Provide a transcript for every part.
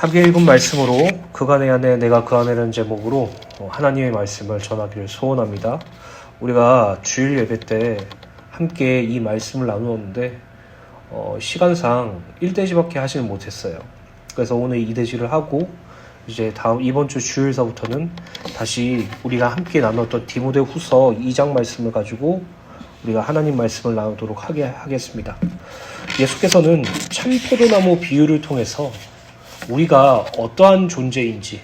함께 읽은 말씀으로 그간의 안에 내가 그 안에라는 제목으로 어, 하나님의 말씀을 전하기를 소원합니다. 우리가 주일 예배 때 함께 이 말씀을 나누었는데 어, 시간상 1대지밖에 하지는 못했어요. 그래서 오늘 2대지를 하고 이제 다음 이번 주 주일서부터는 다시 우리가 함께 나눴던 디모데 후서 2장 말씀을 가지고 우리가 하나님 말씀을 나누도록 하게 하겠습니다. 예수께서는 참 포도나무 비유를 통해서 우리가 어떠한 존재인지,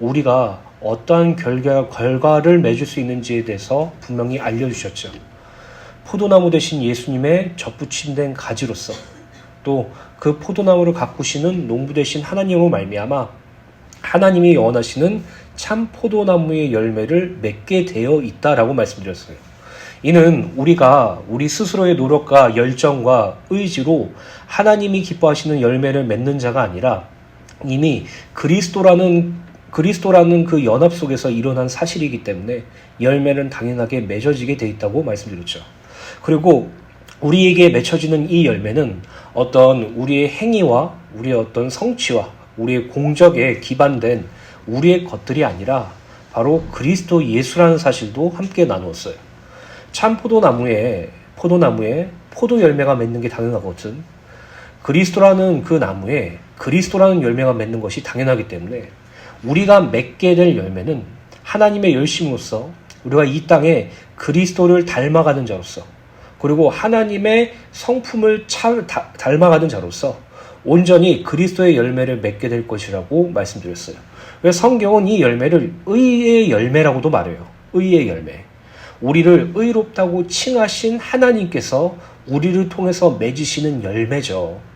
우리가 어떠한 결과, 결과를 맺을 수 있는지에 대해서 분명히 알려주셨죠. 포도나무 대신 예수님의 접붙임된 가지로서 또 그 포도나무를 가꾸시는 농부 대신 하나님으로 말미암아 하나님이 원하시는 참 포도나무의 열매를 맺게 되어 있다라고 말씀드렸어요. 이는 우리가 우리 스스로의 노력과 열정과 의지로 하나님이 기뻐하시는 열매를 맺는 자가 아니라 이미 그리스도라는 그리스도라는 그 연합 속에서 일어난 사실이기 때문에 열매는 당연하게 맺어지게 돼 있다고 말씀드렸죠. 그리고 우리에게 맺혀지는 이 열매는 어떤 우리의 행위와 우리의 어떤 성취와 우리의 공적에 기반된 우리의 것들이 아니라 바로 그리스도 예수라는 사실도 함께 나누었어요. 참 포도나무에 포도나무에 포도 열매가 맺는 게 당연하거든. 그리스도라는 그 나무에 그리스도라는 열매가 맺는 것이 당연하기 때문에 우리가 맺게 될 열매는 하나님의 열심으로서 우리가 이 땅에 그리스도를 닮아가는 자로서 그리고 하나님의 성품을 차, 다, 닮아가는 자로서 온전히 그리스도의 열매를 맺게 될 것이라고 말씀드렸어요. 그래서 성경은 이 열매를 의의 열매라고도 말해요. 의의 열매. 우리를 의롭다고 칭하신 하나님께서 우리를 통해서 맺으시는 열매죠.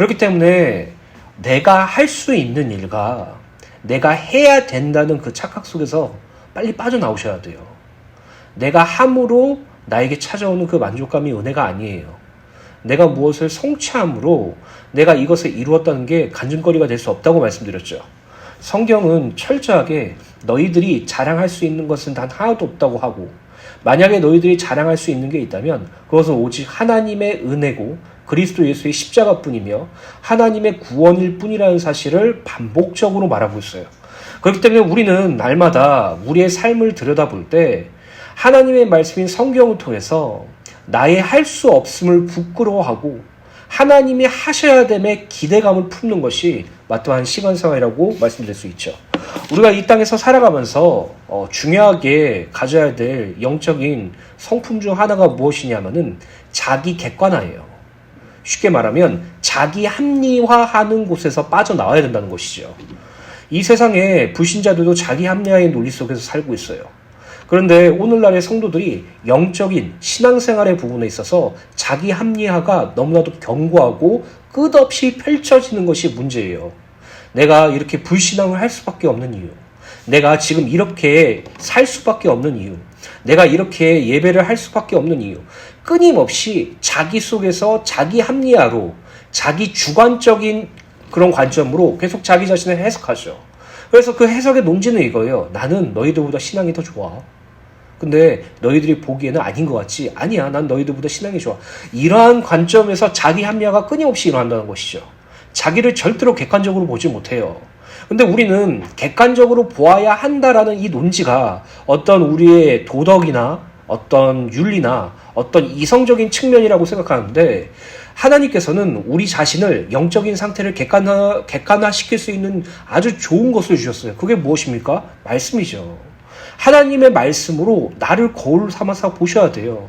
그렇기 때문에 내가 할 수 있는 일과 내가 해야 된다는 그 착각 속에서 빨리 빠져나오셔야 돼요. 내가 함으로 나에게 찾아오는 그 만족감이 은혜가 아니에요. 내가 무엇을 성취함으로 내가 이것을 이루었다는 게 간증거리가 될 수 없다고 말씀드렸죠. 성경은 철저하게 너희들이 자랑할 수 있는 것은 단 하나도 없다고 하고 만약에 너희들이 자랑할 수 있는 게 있다면 그것은 오직 하나님의 은혜고 그리스도 예수의 십자가뿐이며 하나님의 구원일 뿐이라는 사실을 반복적으로 말하고 있어요. 그렇기 때문에 우리는 날마다 우리의 삶을 들여다볼 때 하나님의 말씀인 성경을 통해서 나의 할 수 없음을 부끄러워하고 하나님이 하셔야 됨에 기대감을 품는 것이 마땅한 시간상이라고 말씀드릴 수 있죠. 우리가 이 땅에서 살아가면서 어, 중요하게 가져야 될 영적인 성품 중 하나가 무엇이냐면은 자기 객관화예요. 쉽게 말하면 자기 합리화하는 곳에서 빠져나와야 된다는 것이죠. 이 세상에 불신자들도 자기 합리화의 논리 속에서 살고 있어요. 그런데 오늘날의 성도들이 영적인 신앙생활의 부분에 있어서 자기 합리화가 너무나도 견고하고 끝없이 펼쳐지는 것이 문제예요. 내가 이렇게 불신앙을 할 수밖에 없는 이유. 내가 지금 이렇게 살 수밖에 없는 이유. 내가 이렇게 예배를 할 수밖에 없는 이유. 끊임없이 자기 속에서 자기 합리화로 자기 주관적인 그런 관점으로 계속 자기 자신을 해석하죠. 그래서 그 해석의 논지는 이거예요. 나는 너희들보다 신앙이 더 좋아. 근데 너희들이 보기에는 아닌 것 같지? 아니야. 난 너희들보다 신앙이 좋아. 이러한 관점에서 자기 합리화가 끊임없이 일어난다는 것이죠. 자기를 절대로 객관적으로 보지 못해요. 근데 우리는 객관적으로 보아야 한다라는 이 논지가 어떤 우리의 도덕이나 어떤 윤리나 어떤 이성적인 측면이라고 생각하는데 하나님께서는 우리 자신을 영적인 상태를 객관화, 객관화 시킬 수 있는 아주 좋은 것을 주셨어요. 그게 무엇입니까? 말씀이죠. 하나님의 말씀으로 나를 거울 삼아서 보셔야 돼요.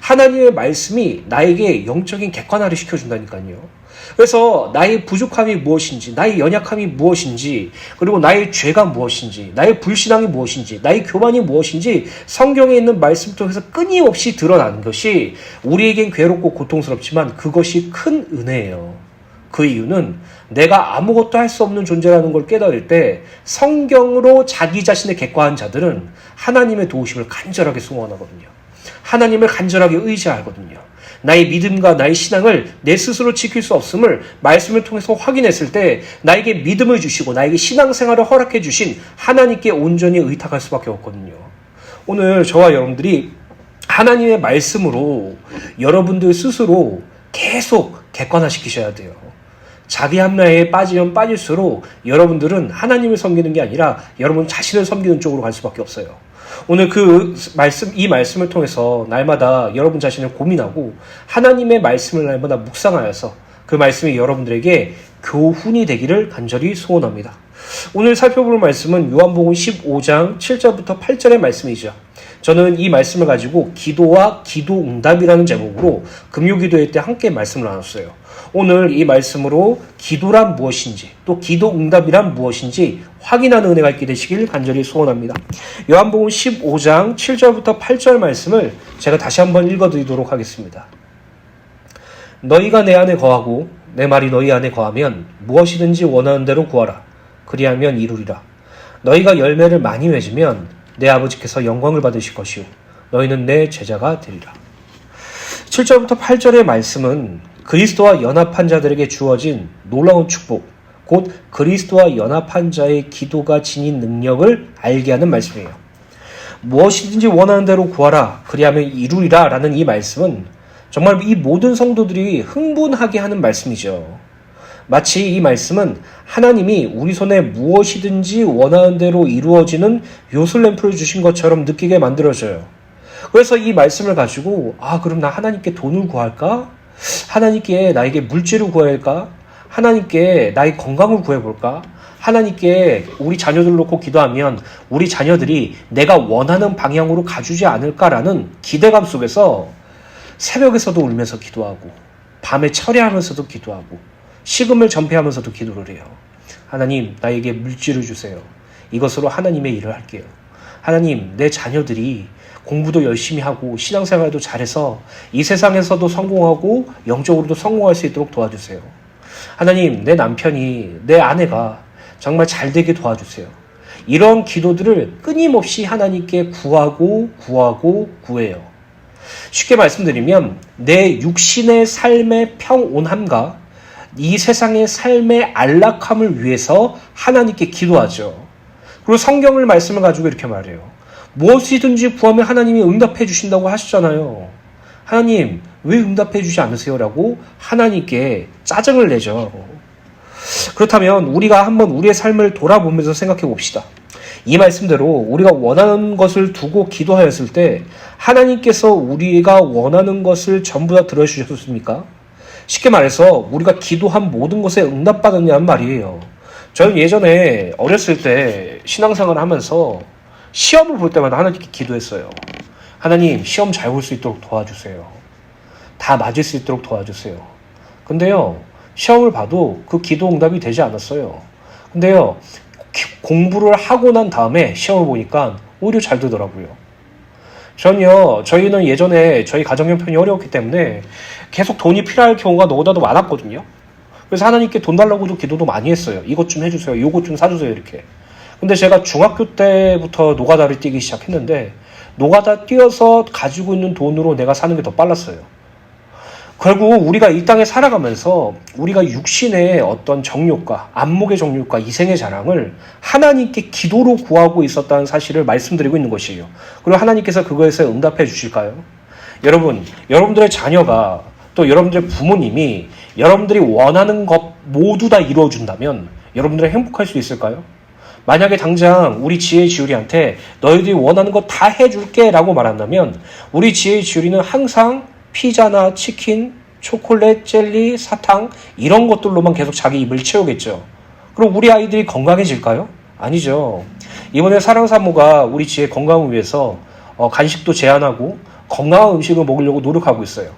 하나님의 말씀이 나에게 영적인 객관화를 시켜준다니까요. 그래서 나의 부족함이 무엇인지, 나의 연약함이 무엇인지, 그리고 나의 죄가 무엇인지, 나의 불신앙이 무엇인지, 나의 교만이 무엇인지 성경에 있는 말씀 통해서 끊임없이 드러나는 것이 우리에겐 괴롭고 고통스럽지만 그것이 큰 은혜예요. 그 이유는 내가 아무것도 할 수 없는 존재라는 걸 깨달을 때 성경으로 자기 자신을 객관한 자들은 하나님의 도우심을 간절하게 소원하거든요. 하나님을 간절하게 의지하거든요. 나의 믿음과 나의 신앙을 내 스스로 지킬 수 없음을 말씀을 통해서 확인했을 때 나에게 믿음을 주시고 나에게 신앙생활을 허락해 주신 하나님께 온전히 의탁할 수밖에 없거든요. 오늘 저와 여러분들이 하나님의 말씀으로 여러분들 스스로 계속 객관화시키셔야 돼요. 자기 합리화에 빠지면 빠질수록 여러분들은 하나님을 섬기는 게 아니라 여러분 자신을 섬기는 쪽으로 갈 수밖에 없어요. 오늘 그 말씀, 이 말씀을 통해서 날마다 여러분 자신을 고민하고 하나님의 말씀을 날마다 묵상하여서 그 말씀이 여러분들에게 교훈이 되기를 간절히 소원합니다. 오늘 살펴볼 말씀은 요한복음 15장 7절부터 8절의 말씀이죠. 저는 이 말씀을 가지고 기도와 기도 응답이라는 제목으로 금요 기도회 때 함께 말씀을 나눴어요. 오늘 이 말씀으로 기도란 무엇인지 또 기도 응답이란 무엇인지 확인하는 은혜가 있게 되시길 간절히 소원합니다. 요한복음 15장 7절부터 8절 말씀을 제가 다시 한번 읽어드리도록 하겠습니다. 너희가 내 안에 거하고 내 말이 너희 안에 거하면 무엇이든지 원하는 대로 구하라. 그리하면 이루리라. 너희가 열매를 많이 맺으면 내 아버지께서 영광을 받으실 것이요. 너희는 내 제자가 되리라. 7절부터 8절의 말씀은 그리스도와 연합한 자들에게 주어진 놀라운 축복, 곧 그리스도와 연합한 자의 기도가 지닌 능력을 알게 하는 말씀이에요. 무엇이든지 원하는 대로 구하라, 그리하면 이루리라 라는 이 말씀은 정말 이 모든 성도들이 흥분하게 하는 말씀이죠. 마치 이 말씀은 하나님이 우리 손에 무엇이든지 원하는 대로 이루어지는 요술램프를 주신 것처럼 느끼게 만들어져요. 그래서 이 말씀을 가지고 아 그럼 나 하나님께 돈을 구할까? 하나님께 나에게 물질을 구해야 할까? 하나님께 나의 건강을 구해볼까? 하나님께 우리 자녀들 놓고 기도하면 우리 자녀들이 내가 원하는 방향으로 가주지 않을까라는 기대감 속에서 새벽에서도 울면서 기도하고 밤에 철야하면서도 기도하고 식음을 전폐하면서도 기도를 해요. 하나님 나에게 물질을 주세요. 이것으로 하나님의 일을 할게요. 하나님 내 자녀들이 공부도 열심히 하고 신앙생활도 잘해서 이 세상에서도 성공하고 영적으로도 성공할 수 있도록 도와주세요. 하나님 내 남편이 내 아내가 정말 잘 되게 도와주세요. 이런 기도들을 끊임없이 하나님께 구하고 구하고 구해요. 쉽게 말씀드리면 내 육신의 삶의 평온함과 이 세상의 삶의 안락함을 위해서 하나님께 기도하죠. 그리고 성경을 말씀을 가지고 이렇게 말해요. 무엇이든지 구하면 하나님이 응답해 주신다고 하시잖아요. 하나님, 왜 응답해 주지 않으세요? 라고 하나님께 짜증을 내죠. 그렇다면 우리가 한번 우리의 삶을 돌아보면서 생각해 봅시다. 이 말씀대로 우리가 원하는 것을 두고 기도하였을 때 하나님께서 우리가 원하는 것을 전부 다 들어주셨습니까? 쉽게 말해서 우리가 기도한 모든 것에 응답받았냐는 말이에요. 저는 예전에 어렸을 때 신앙생활을 하면서 시험을 볼 때마다 하나님께 기도했어요. 하나님, 시험 잘 볼 수 있도록 도와주세요. 다 맞을 수 있도록 도와주세요. 근데요, 시험을 봐도 그 기도 응답이 되지 않았어요. 근데요, 공부를 하고 난 다음에 시험을 보니까 오히려 잘 되더라고요. 전요, 저희는 예전에 저희 가정 형편이 어려웠기 때문에 계속 돈이 필요할 경우가 너보다도 많았거든요. 그래서 하나님께 돈 달라고도 기도도 많이 했어요. 이것 좀 해주세요. 이것 좀 사주세요. 이렇게. 근데 제가 중학교 때부터 노가다를 뛰기 시작했는데 노가다 뛰어서 가지고 있는 돈으로 내가 사는 게 더 빨랐어요. 결국 우리가 이 땅에 살아가면서 우리가 육신의 어떤 정욕과 안목의 정욕과 이생의 자랑을 하나님께 기도로 구하고 있었다는 사실을 말씀드리고 있는 것이에요. 그리고 하나님께서 그거에서 응답해 주실까요? 여러분, 여러분들의 자녀가 또 여러분들의 부모님이 여러분들이 원하는 것 모두 다 이루어준다면 여러분들은 행복할 수 있을까요? 만약에 당장 우리 지혜 지우리한테 너희들이 원하는 거 다 해줄게 라고 말한다면 우리 지혜 지우리는 항상 피자나 치킨, 초콜릿, 젤리, 사탕 이런 것들로만 계속 자기 입을 채우겠죠. 그럼 우리 아이들이 건강해질까요? 아니죠. 이번에 사랑사모가 우리 지혜 건강을 위해서 어, 간식도 제한하고 건강한 음식을 먹으려고 노력하고 있어요.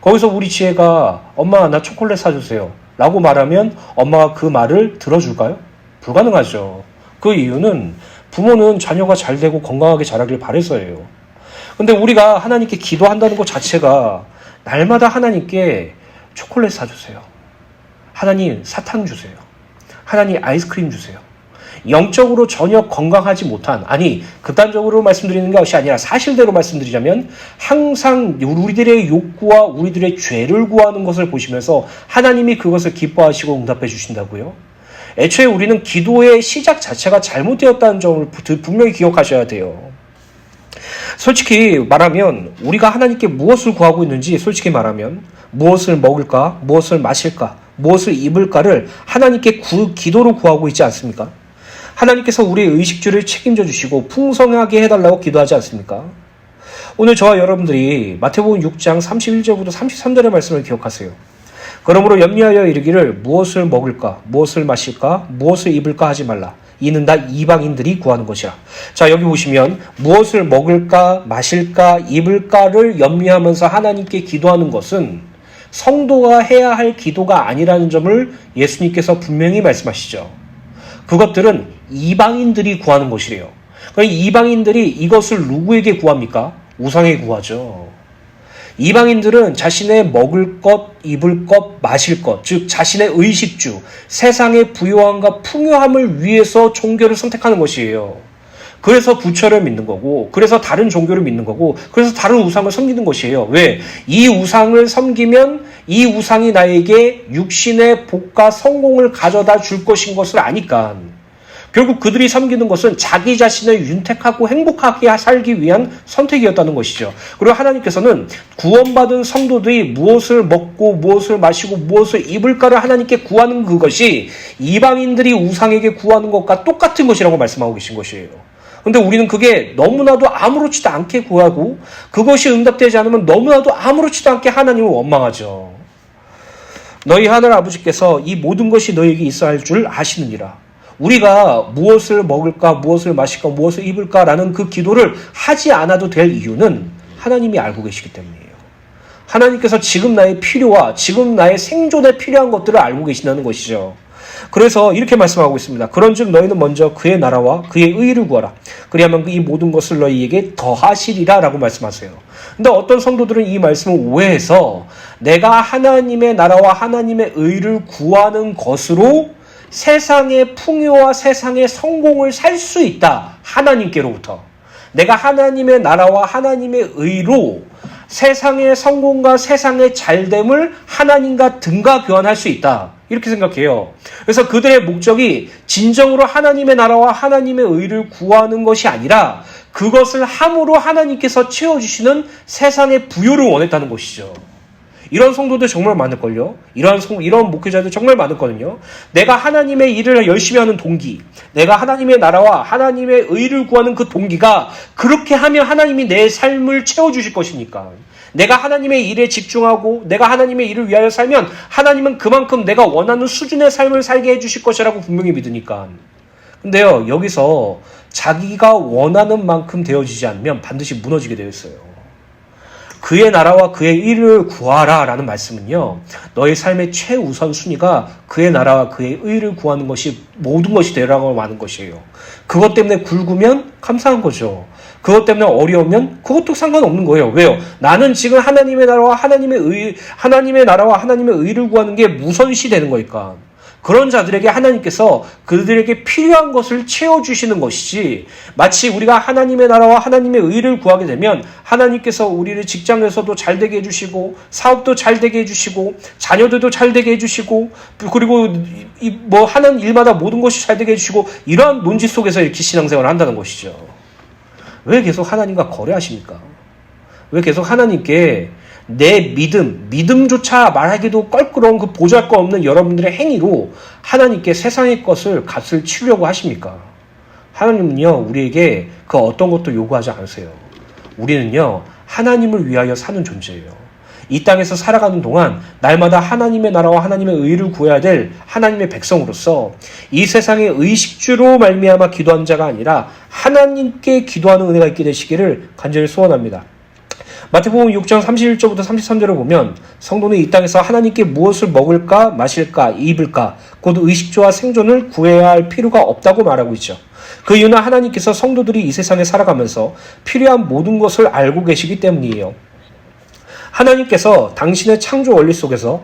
거기서 우리 지혜가 엄마 나 초콜릿 사주세요 라고 말하면 엄마가 그 말을 들어줄까요? 불가능하죠. 그 이유는 부모는 자녀가 잘 되고 건강하게 자라길 바래서예요. 근데 우리가 하나님께 기도한다는 것 자체가 날마다 하나님께 초콜릿 사주세요. 하나님 사탕 주세요. 하나님 아이스크림 주세요. 영적으로 전혀 건강하지 못한, 아니, 극단적으로 말씀드리는 것이 아니라 사실대로 말씀드리자면 항상 우리들의 욕구와 우리들의 죄를 구하는 것을 보시면서 하나님이 그것을 기뻐하시고 응답해 주신다고요? 애초에 우리는 기도의 시작 자체가 잘못되었다는 점을 분명히 기억하셔야 돼요. 솔직히 말하면 우리가 하나님께 무엇을 구하고 있는지 솔직히 말하면 무엇을 먹을까, 무엇을 마실까, 무엇을 입을까를 하나님께 구, 기도로 구하고 있지 않습니까? 하나님께서 우리의 의식주를 책임져 주시고 풍성하게 해달라고 기도하지 않습니까? 오늘 저와 여러분들이 마태복음 6장 31절부터 33절의 말씀을 기억하세요. 그러므로 염려하여 이르기를 무엇을 먹을까, 무엇을 마실까, 무엇을 입을까 하지 말라. 이는 다 이방인들이 구하는 것이야. 자, 여기 보시면 무엇을 먹을까, 마실까, 입을까를 염려하면서 하나님께 기도하는 것은 성도가 해야 할 기도가 아니라는 점을 예수님께서 분명히 말씀하시죠. 그것들은 이방인들이 구하는 것이래요. 그럼 이방인들이 이것을 누구에게 구합니까? 우상에게 구하죠. 이방인들은 자신의 먹을 것, 입을 것, 마실 것, 즉 자신의 의식주, 세상의 부요함과 풍요함을 위해서 종교를 선택하는 것이에요. 그래서 부처를 믿는 거고, 그래서 다른 종교를 믿는 거고, 그래서 다른 우상을 섬기는 것이에요. 왜? 이 우상을 섬기면 이 우상이 나에게 육신의 복과 성공을 가져다 줄 것인 것을 아니까. 결국 그들이 섬기는 것은 자기 자신을 윤택하고 행복하게 살기 위한 선택이었다는 것이죠. 그리고 하나님께서는 구원받은 성도들이 무엇을 먹고 무엇을 마시고 무엇을 입을까를 하나님께 구하는 그것이 이방인들이 우상에게 구하는 것과 똑같은 것이라고 말씀하고 계신 것이에요. 근데 우리는 그게 너무나도 아무렇지도 않게 구하고 그것이 응답되지 않으면 너무나도 아무렇지도 않게 하나님을 원망하죠. 너희 하늘 아버지께서 이 모든 것이 너에게 있어야 할 줄 아시느니라. 우리가 무엇을 먹을까, 무엇을 마실까, 무엇을 입을까라는 그 기도를 하지 않아도 될 이유는 하나님이 알고 계시기 때문이에요. 하나님께서 지금 나의 필요와 지금 나의 생존에 필요한 것들을 알고 계신다는 것이죠. 그래서 이렇게 말씀하고 있습니다. 그런즉 너희는 먼저 그의 나라와 그의 의를 구하라. 그리하면 이 모든 것을 너희에게 더하시리라라고 말씀하세요. 근데 어떤 성도들은 이 말씀을 오해해서 내가 하나님의 나라와 하나님의 의를 구하는 것으로 세상의 풍요와 세상의 성공을 살 수 있다. 하나님께로부터. 내가 하나님의 나라와 하나님의 의로 세상의 성공과 세상의 잘됨을 하나님과 등가 교환할 수 있다. 이렇게 생각해요. 그래서 그들의 목적이 진정으로 하나님의 나라와 하나님의 의를 구하는 것이 아니라 그것을 함으로 하나님께서 채워주시는 세상의 부요를 원했다는 것이죠. 이런 성도들 정말 많을걸요? 이런 성, 이런 목회자들 정말 많을거든요? 내가 하나님의 일을 열심히 하는 동기, 내가 하나님의 나라와 하나님의 의를 구하는 그 동기가 그렇게 하면 하나님이 내 삶을 채워주실 것이니까. 내가 하나님의 일에 집중하고 내가 하나님의 일을 위하여 살면 하나님은 그만큼 내가 원하는 수준의 삶을 살게 해주실 것이라고 분명히 믿으니까. 근데요, 여기서 자기가 원하는 만큼 되어지지 않으면 반드시 무너지게 되어 있어요. 그의 나라와 그의 일을 구하라 라는 말씀은요, 너의 삶의 최우선 순위가 그의 나라와 그의 의를 구하는 것이 모든 것이 되라고 하는 것이에요. 그것 때문에 굵으면 감사한 거죠. 그것 때문에 어려우면 그것도 상관없는 거예요. 왜요? 나는 지금 하나님의 나라와 하나님의 의, 하나님의 나라와 하나님의 의를 구하는 게 무선시 되는 거니까. 그런 자들에게 하나님께서 그들에게 필요한 것을 채워주시는 것이지 마치 우리가 하나님의 나라와 하나님의 의를 구하게 되면 하나님께서 우리를 직장에서도 잘 되게 해주시고 사업도 잘 되게 해주시고 자녀들도 잘 되게 해주시고 그리고 뭐 하는 일마다 모든 것이 잘 되게 해주시고 이러한 논지 속에서 이렇게 신앙생활을 한다는 것이죠. 왜 계속 하나님과 거래하십니까? 왜 계속 하나님께 내 믿음, 믿음조차 말하기도 껄끄러운 그 보잘 것 없는 여러분들의 행위로 하나님께 세상의 것을 값을 치려고 하십니까? 하나님은요, 우리에게 그 어떤 것도 요구하지 않으세요. 우리는요, 하나님을 위하여 사는 존재예요. 이 땅에서 살아가는 동안 날마다 하나님의 나라와 하나님의 의를 구해야 될 하나님의 백성으로서 이 세상의 의식주로 말미암아 기도한 자가 아니라 하나님께 기도하는 은혜가 있게 되시기를 간절히 소원합니다. 마태복음 6장 31절부터 33절을 보면 성도는 이 땅에서 하나님께 무엇을 먹을까, 마실까, 입을까, 곧 의식주와 생존을 구해야 할 필요가 없다고 말하고 있죠. 그 이유는 하나님께서 성도들이 이 세상에 살아가면서 필요한 모든 것을 알고 계시기 때문이에요. 하나님께서 당신의 창조 원리 속에서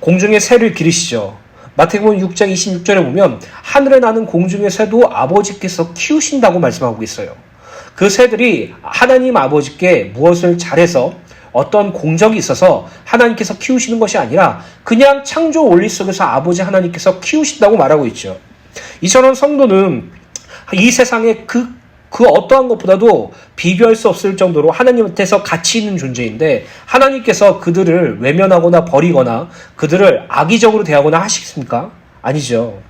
공중의 새를 기르시죠. 마태복음 6장 26절에 보면 하늘에 나는 공중의 새도 아버지께서 키우신다고 말씀하고 있어요. 그 새들이 하나님 아버지께 무엇을 잘해서 어떤 공적이 있어서 하나님께서 키우시는 것이 아니라 그냥 창조 원리 속에서 아버지 하나님께서 키우신다고 말하고 있죠. 이처럼 성도는 이 세상의 그 그 어떠한 것보다도 비교할 수 없을 정도로 하나님한테서 가치 있는 존재인데 하나님께서 그들을 외면하거나 버리거나 그들을 악의적으로 대하거나 하시겠습니까? 아니죠.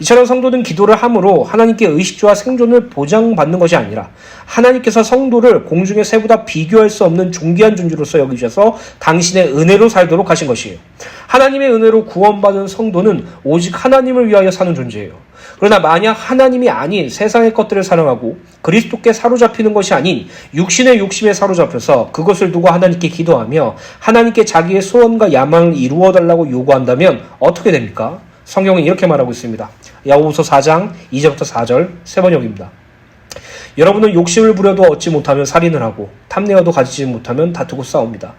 이처럼 성도는 기도를 함으로 하나님께 의식주와 생존을 보장받는 것이 아니라 하나님께서 성도를 공중의 새보다 비교할 수 없는 존귀한 존재로서 여기셔서 당신의 은혜로 살도록 하신 것이에요. 하나님의 은혜로 구원받은 성도는 오직 하나님을 위하여 사는 존재예요. 그러나 만약 하나님이 아닌 세상의 것들을 사랑하고 그리스도께 사로잡히는 것이 아닌 육신의 욕심에 사로잡혀서 그것을 두고 하나님께 기도하며 하나님께 자기의 소원과 야망을 이루어 달라고 요구한다면 어떻게 됩니까? 성경은 이렇게 말하고 있습니다. 야고보서 4장 2절부터 4절 세 번역입니다. 여러분은 욕심을 부려도 얻지 못하면 살인을 하고 탐내어도 가지지 못하면 다투고 싸웁니다.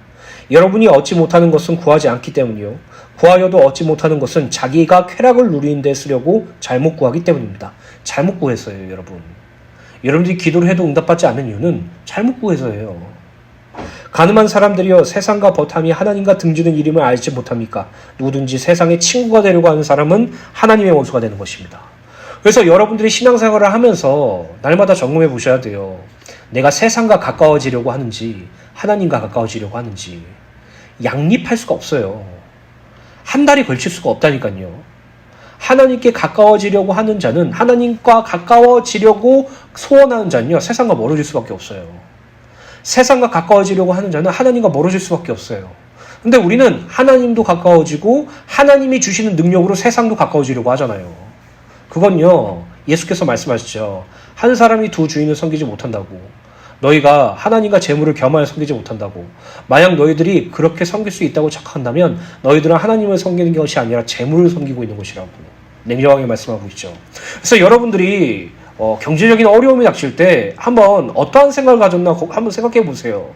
여러분이 얻지 못하는 것은 구하지 않기 때문이요. 구하여도 얻지 못하는 것은 자기가 쾌락을 누리는 데 쓰려고 잘못 구하기 때문입니다. 잘못 구했어요, 여러분. 여러분들이 기도를 해도 응답받지 않는 이유는 잘못 구해서예요. 가늠한 사람들이여 세상과 버탐이 하나님과 등지는 이름을 알지 못합니까? 누구든지 세상의 친구가 되려고 하는 사람은 하나님의 원수가 되는 것입니다. 그래서 여러분들이 신앙생활을 하면서 날마다 점검해 보셔야 돼요. 내가 세상과 가까워지려고 하는지 하나님과 가까워지려고 하는지 양립할 수가 없어요. 한 달이 걸칠 수가 없다니까요. 하나님께 가까워지려고 하는 자는 하나님과 가까워지려고 소원하는 자는요 세상과 멀어질 수밖에 없어요. 세상과 가까워지려고 하는 자는 하나님과 멀어질 수밖에 없어요. 근데 우리는 하나님도 가까워지고 하나님이 주시는 능력으로 세상도 가까워지려고 하잖아요. 그건요, 예수께서 말씀하시죠. 한 사람이 두 주인을 섬기지 못한다고. 너희가 하나님과 재물을 겸하여 섬기지 못한다고. 만약 너희들이 그렇게 섬길 수 있다고 착각한다면 너희들은 하나님을 섬기는 것이 아니라 재물을 섬기고 있는 것이라고. 냉정하게 말씀하고 있죠. 그래서 여러분들이 어, 경제적인 어려움이 닥칠 때 한번 어떠한 생각을 가졌나 한번 생각해 보세요.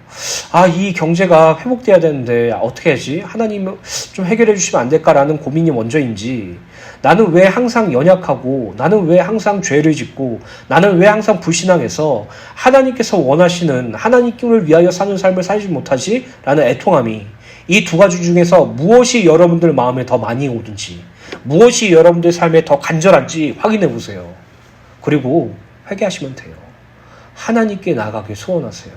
아, 이 경제가 회복돼야 되는데 어떻게 하지? 하나님 좀 해결해 주시면 안 될까라는 고민이 먼저인지 나는 왜 항상 연약하고 나는 왜 항상 죄를 짓고 나는 왜 항상 불신앙해서 하나님께서 원하시는 하나님을 위하여 사는 삶을 살지 못하지? 라는 애통함이 이 두 가지 중에서 무엇이 여러분들 마음에 더 많이 오든지 무엇이 여러분들 삶에 더 간절한지 확인해 보세요. 그리고 회개하시면 돼요. 하나님께 나가길 소원하세요.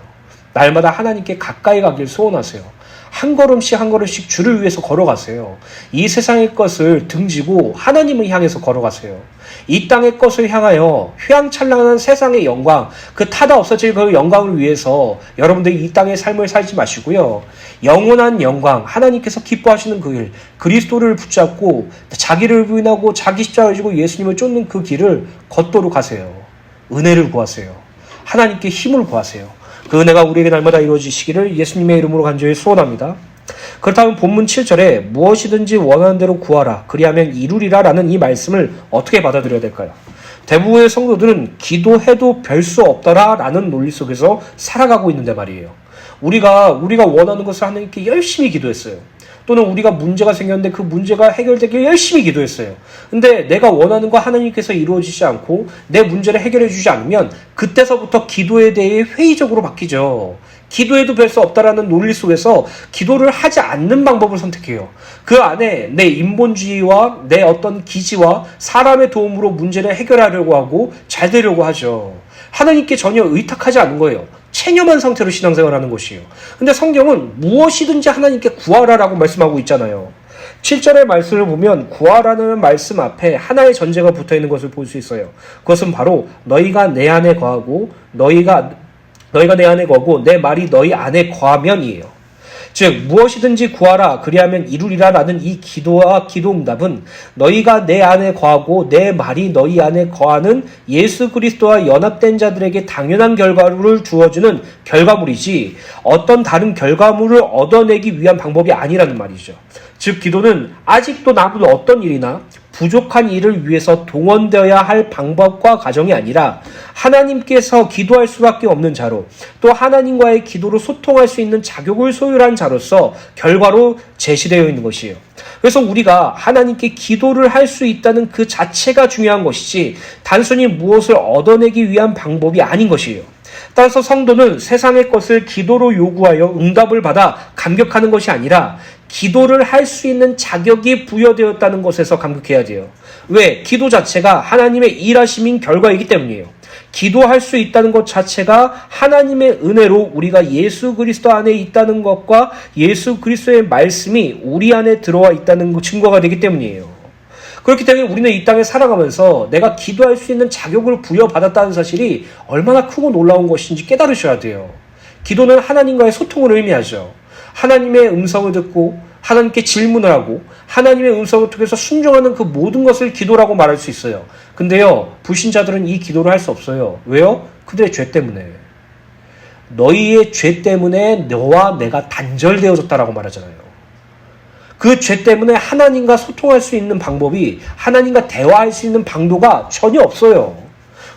날마다 하나님께 가까이 가길 소원하세요. 한 걸음씩 한 걸음씩 주를 위해서 걸어가세요. 이 세상의 것을 등지고 하나님을 향해서 걸어가세요. 이 땅의 것을 향하여 휘황찬란한 세상의 영광, 그 타다 없어질 그 영광을 위해서 여러분들이 이 땅의 삶을 살지 마시고요. 영원한 영광, 하나님께서 기뻐하시는 그 길, 그리스도를 붙잡고 자기를 부인하고 자기 십자가를 지고 예수님을 쫓는 그 길을 걷도록 하세요. 은혜를 구하세요. 하나님께 힘을 구하세요. 그 은혜가 우리에게 날마다 이루어지시기를 예수님의 이름으로 간절히 소원합니다. 그렇다면 본문 7절에 무엇이든지 원하는 대로 구하라 그리하면 이루리라 라는 이 말씀을 어떻게 받아들여야 될까요? 대부분의 성도들은 기도해도 별 수 없더라 라는 논리 속에서 살아가고 있는데 말이에요. 우리가 우리가 원하는 것을 하나님께 열심히 기도했어요. 또는 우리가 문제가 생겼는데 그 문제가 해결되길 열심히 기도했어요. 근데 내가 원하는 거 하나님께서 이루어지지 않고 내 문제를 해결해 주지 않으면 그때서부터 기도에 대해 회의적으로 바뀌죠. 기도해도 별 수 없다라는 논리 속에서 기도를 하지 않는 방법을 선택해요. 그 안에 내 인본주의와 내 어떤 기지와 사람의 도움으로 문제를 해결하려고 하고 잘 되려고 하죠. 하나님께 전혀 의탁하지 않은 거예요. 체념한 상태로 신앙생활하는 것이에요. 근데 성경은 무엇이든지 하나님께 구하라라고 말씀하고 있잖아요. 7절의 말씀을 보면 구하라는 말씀 앞에 하나의 전제가 붙어 있는 것을 볼 수 있어요. 그것은 바로 너희가 내 안에 거하고 너희가 너희가 내 안에 거고 내 말이 너희 안에 거하면이에요. 즉 무엇이든지 구하라 그리하면 이루리라라는 이 기도와 기도 응답은 너희가 내 안에 거하고 내 말이 너희 안에 거하는 예수 그리스도와 연합된 자들에게 당연한 결과를 주어주는 결과물이지 어떤 다른 결과물을 얻어내기 위한 방법이 아니라는 말이죠. 즉 기도는 아직도 남은 어떤 일이나 부족한 일을 위해서 동원되어야 할 방법과 과정이 아니라 하나님께서 기도할 수밖에 없는 자로 또 하나님과의 기도로 소통할 수 있는 자격을 소유한 자로서 결과로 제시되어 있는 것이에요. 그래서 우리가 하나님께 기도를 할 수 있다는 그 자체가 중요한 것이지 단순히 무엇을 얻어내기 위한 방법이 아닌 것이에요. 따라서 성도는 세상의 것을 기도로 요구하여 응답을 받아 감격하는 것이 아니라 기도를 할 수 있는 자격이 부여되었다는 것에서 감격해야 돼요. 왜? 기도 자체가 하나님의 일하심인 결과이기 때문이에요. 기도할 수 있다는 것 자체가 하나님의 은혜로 우리가 예수 그리스도 안에 있다는 것과 예수 그리스도의 말씀이 우리 안에 들어와 있다는 거 증거가 되기 때문이에요. 그렇기 때문에 우리는 이 땅에 살아가면서 내가 기도할 수 있는 자격을 부여받았다는 사실이 얼마나 크고 놀라운 것인지 깨달으셔야 돼요. 기도는 하나님과의 소통을 의미하죠. 하나님의 음성을 듣고 하나님께 질문을 하고 하나님의 음성을 통해서 순종하는 그 모든 것을 기도라고 말할 수 있어요. 근데요, 불신자들은 이 기도를 할 수 없어요. 왜요? 그들의 죄 때문에. 너희의 죄 때문에 너와 내가 단절되어졌다라고 말하잖아요. 그 죄 때문에 하나님과 소통할 수 있는 방법이 하나님과 대화할 수 있는 방도가 전혀 없어요.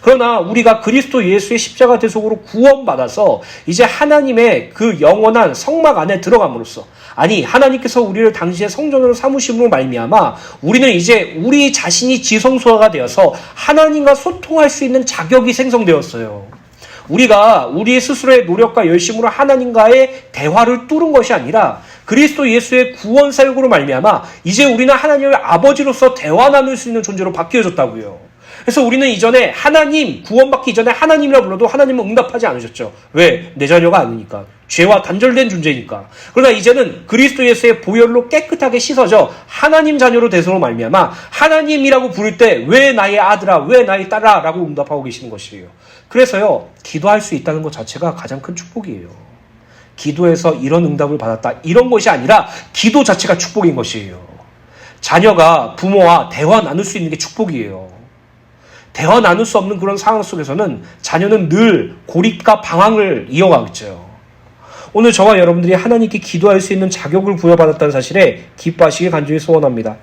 그러나 우리가 그리스도 예수의 십자가 대속으로 구원받아서 이제 하나님의 그 영원한 성막 안에 들어감으로써 아니 하나님께서 우리를 당시의 성전으로 삼으심으로 말미암아 우리는 이제 우리 자신이 지성소가 되어서 하나님과 소통할 수 있는 자격이 생성되었어요. 우리가 우리 스스로의 노력과 열심으로 하나님과의 대화를 뚫은 것이 아니라 그리스도 예수의 구원 사역으로 말미암아 이제 우리는 하나님을 아버지로서 대화 나눌 수 있는 존재로 바뀌어졌다고요. 그래서 우리는 이전에 하나님 구원받기 이전에 하나님이라 불러도 하나님은 응답하지 않으셨죠. 왜? 내 자녀가 아니니까. 죄와 단절된 존재니까. 그러나 이제는 그리스도 예수의 보혈로 깨끗하게 씻어져 하나님 자녀로 되서로 말미암아 하나님이라고 부를 때 왜 나의 아들아, 왜 나의 딸아라고 응답하고 계시는 것이에요. 그래서요 기도할 수 있다는 것 자체가 가장 큰 축복이에요. 기도에서 이런 응답을 받았다 이런 것이 아니라 기도 자체가 축복인 것이에요. 자녀가 부모와 대화 나눌 수 있는 게 축복이에요. 대화 나눌 수 없는 그런 상황 속에서는 자녀는 늘 고립과 방황을 이어가겠죠. 오늘 저와 여러분들이 하나님께 기도할 수 있는 자격을 부여받았다는 사실에 기뻐하시길 간절히 소원합니다.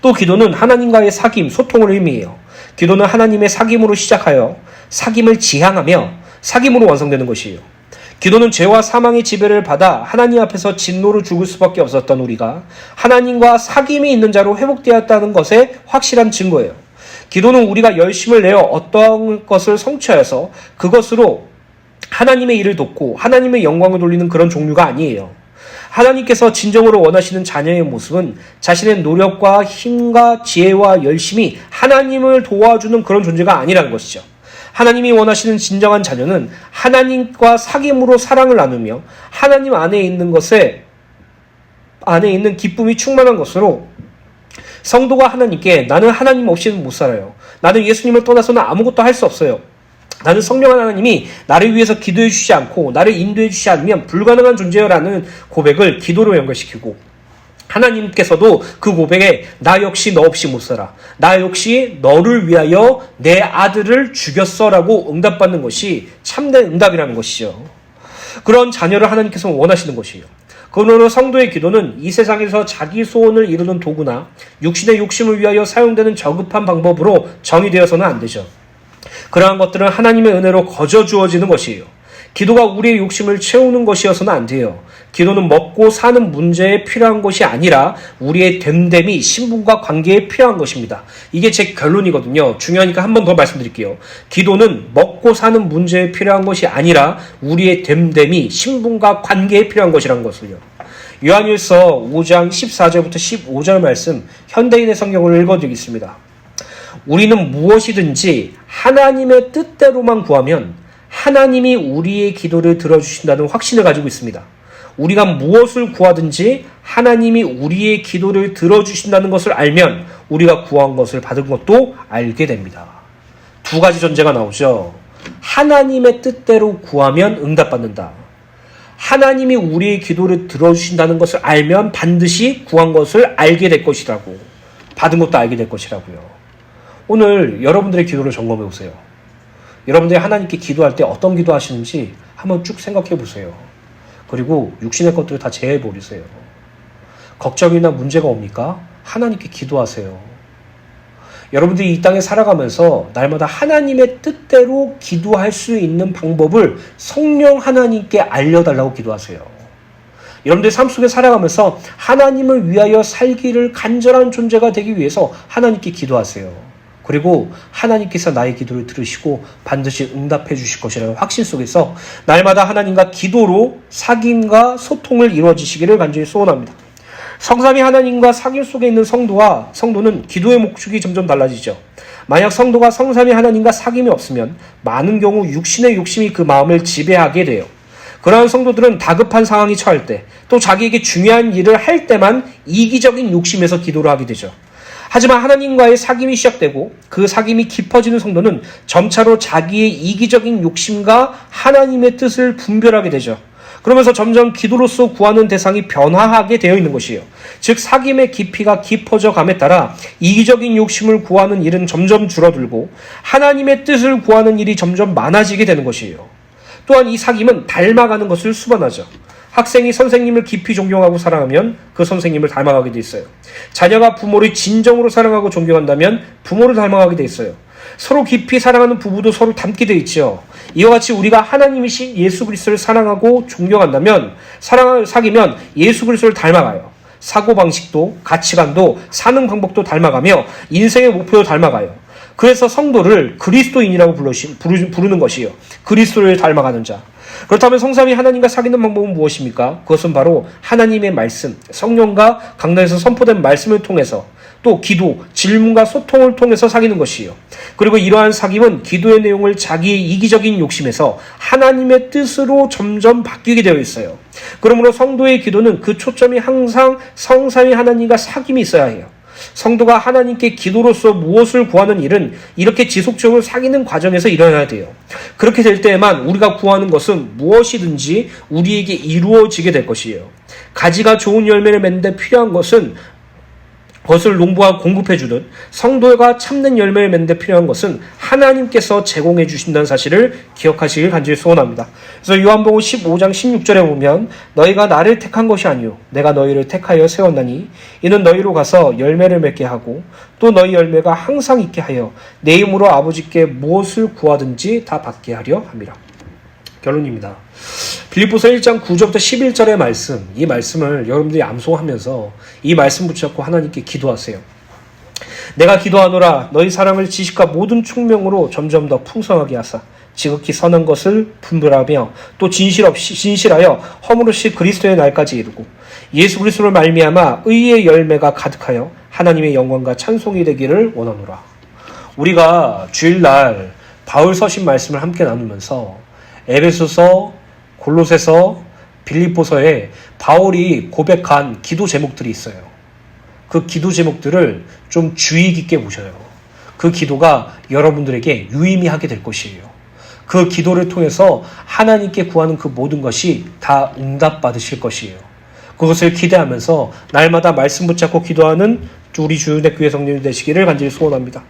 또 기도는 하나님과의 사귐, 소통을 의미해요. 기도는 하나님의 사귐으로 시작하여 사귐을 지향하며 사귐으로 완성되는 것이에요. 기도는 죄와 사망의 지배를 받아 하나님 앞에서 진노로 죽을 수밖에 없었던 우리가 하나님과 사귐이 있는 자로 회복되었다는 것의 확실한 증거예요. 기도는 우리가 열심을 내어 어떠한 것을 성취하여서 그것으로 하나님의 일을 돕고 하나님의 영광을 돌리는 그런 종류가 아니에요. 하나님께서 진정으로 원하시는 자녀의 모습은 자신의 노력과 힘과 지혜와 열심이 하나님을 도와주는 그런 존재가 아니라는 것이죠. 하나님이 원하시는 진정한 자녀는 하나님과 사귐으로 사랑을 나누며 하나님 안에 있는 것에 안에 있는 기쁨이 충만한 것으로 성도가 하나님께 나는 하나님 없이는 못 살아요. 나는 예수님을 떠나서는 아무것도 할 수 없어요. 나는 성령한 하나님이 나를 위해서 기도해 주시지 않고 나를 인도해 주시지 않으면 불가능한 존재여라는 고백을 기도로 연결시키고 하나님께서도 그 고백에 나 역시 너 없이 못 살아. 나 역시 너를 위하여 내 아들을 죽였어라고 응답받는 것이 참된 응답이라는 것이죠. 그런 자녀를 하나님께서 원하시는 것이에요. 그러므로 성도의 기도는 이 세상에서 자기 소원을 이루는 도구나 육신의 욕심을 위하여 사용되는 저급한 방법으로 정의되어서는 안 되죠. 그러한 것들은 하나님의 은혜로 거저 주어지는 것이에요. 기도가 우리의 욕심을 채우는 것이어서는 안 돼요. 기도는 먹고 사는 문제에 필요한 것이 아니라 우리의 됨됨이 신분과 관계에 필요한 것입니다. 이게 제 결론이거든요. 중요하니까 한 번 더 말씀드릴게요. 기도는 먹고 사는 문제에 필요한 것이 아니라 우리의 됨됨이 신분과 관계에 필요한 것이라는 것을요. 요한일서 5장 14절부터 15절 말씀 현대인의 성경을 읽어드리겠습니다. 우리는 무엇이든지 하나님의 뜻대로만 구하면 하나님이 우리의 기도를 들어주신다는 확신을 가지고 있습니다. 우리가 무엇을 구하든지 하나님이 우리의 기도를 들어주신다는 것을 알면 우리가 구한 것을 받은 것도 알게 됩니다. 두 가지 전제가 나오죠. 하나님의 뜻대로 구하면 응답받는다. 하나님이 우리의 기도를 들어주신다는 것을 알면 반드시 구한 것을 알게 될 것이라고. 받은 것도 알게 될 것이라고요. 오늘 여러분들의 기도를 점검해 보세요. 여러분들이 하나님께 기도할 때 어떤 기도 하시는지 한번 쭉 생각해 보세요. 그리고 육신의 것들을 다 제해 버리세요. 걱정이나 문제가 옵니까? 하나님께 기도하세요. 여러분들이 이 땅에 살아가면서 날마다 하나님의 뜻대로 기도할 수 있는 방법을 성령 하나님께 알려달라고 기도하세요. 여러분들 삶 속에 살아가면서 하나님을 위하여 살기를 간절한 존재가 되기 위해서 하나님께 기도하세요. 그리고 하나님께서 나의 기도를 들으시고 반드시 응답해 주실 것이라는 확신 속에서 날마다 하나님과 기도로 사귐과 소통을 이루어지시기를 간절히 소원합니다. 성삼이 하나님과 사귐 속에 있는 성도와 성도는 기도의 목적이 점점 달라지죠. 만약 성도가 성삼위 하나님과 사귐이 없으면 많은 경우 육신의 욕심이 그 마음을 지배하게 돼요. 그러한 성도들은 다급한 상황이 처할 때, 또 자기에게 중요한 일을 할 때만 이기적인 욕심에서 기도를 하게 되죠. 하지만 하나님과의 사귐이 시작되고 그 사귐이 깊어지는 성도는 점차로 자기의 이기적인 욕심과 하나님의 뜻을 분별하게 되죠. 그러면서 점점 기도로서 구하는 대상이 변화하게 되어 있는 것이에요. 즉 사귐의 깊이가 깊어져 감에 따라 이기적인 욕심을 구하는 일은 점점 줄어들고 하나님의 뜻을 구하는 일이 점점 많아지게 되는 것이에요. 또한 이 사귐은 닮아가는 것을 수반하죠. 학생이 선생님을 깊이 존경하고 사랑하면 그 선생님을 닮아가게 돼 있어요. 자녀가 부모를 진정으로 사랑하고 존경한다면 부모를 닮아가게 돼 있어요. 서로 깊이 사랑하는 부부도 서로 닮게 돼 있죠. 이와 같이 우리가 하나님이신 예수 그리스도를 사랑하고 존경한다면 사랑을 사귀면 예수 그리스도를 닮아가요. 사고 방식도 가치관도 사는 방법도 닮아가며 인생의 목표도 닮아가요. 그래서 성도를 그리스도인이라고 부르는 것이요. 그리스도를 닮아가는 자. 그렇다면 성삼이 하나님과 사귀는 방법은 무엇입니까? 그것은 바로 하나님의 말씀, 성령과 강단에서 선포된 말씀을 통해서 또 기도, 질문과 소통을 통해서 사귀는 것이요. 그리고 이러한 사귐은 기도의 내용을 자기의 이기적인 욕심에서 하나님의 뜻으로 점점 바뀌게 되어 있어요. 그러므로 성도의 기도는 그 초점이 항상 성삼위 하나님과 사귐이 있어야 해요. 성도가 하나님께 기도로서 무엇을 구하는 일은 이렇게 지속적으로 사귀는 과정에서 일어나야 돼요. 그렇게 될 때에만 우리가 구하는 것은 무엇이든지 우리에게 이루어지게 될 것이에요. 가지가 좋은 열매를 맺는데 필요한 것은 것을 농부가 공급해 주듯 성도가 참는 열매를 맺는데 필요한 것은 하나님께서 제공해 주신다는 사실을 기억하시길 간절히 소원합니다. 그래서 요한복음 15장 16절에 보면 너희가 나를 택한 것이 아니요 내가 너희를 택하여 세웠나니 이는 너희로 가서 열매를 맺게 하고 또 너희 열매가 항상 있게 하여 내 이름으로 아버지께 무엇을 구하든지 다 받게 하려 함이라. 결론입니다. 빌립보서 1장 9절부터 11절의 말씀, 이 말씀을 여러분들이 암송하면서 이 말씀 붙잡고 하나님께 기도하세요. 내가 기도하노라 너희 사랑을 지식과 모든 총명으로 점점 더 풍성하게 하사 지극히 선한 것을 분별하며 또 진실 없이 진실하여 허물없이 그리스도의 날까지 이루고 예수 그리스도를 말미암아 의의 열매가 가득하여 하나님의 영광과 찬송이 되기를 원하노라. 우리가 주일날 바울 서신 말씀을 함께 나누면서 에베소서, 골로새서, 빌립보서에 바울이 고백한 기도 제목들이 있어요. 그 기도 제목들을 좀 주의 깊게 보셔요. 그 기도가 여러분들에게 유의미하게 될 것이에요. 그 기도를 통해서 하나님께 구하는 그 모든 것이 다 응답받으실 것이에요. 그것을 기대하면서 날마다 말씀 붙잡고 기도하는 우리 주일대 교회 성령이 되시기를 간절히 소원합니다.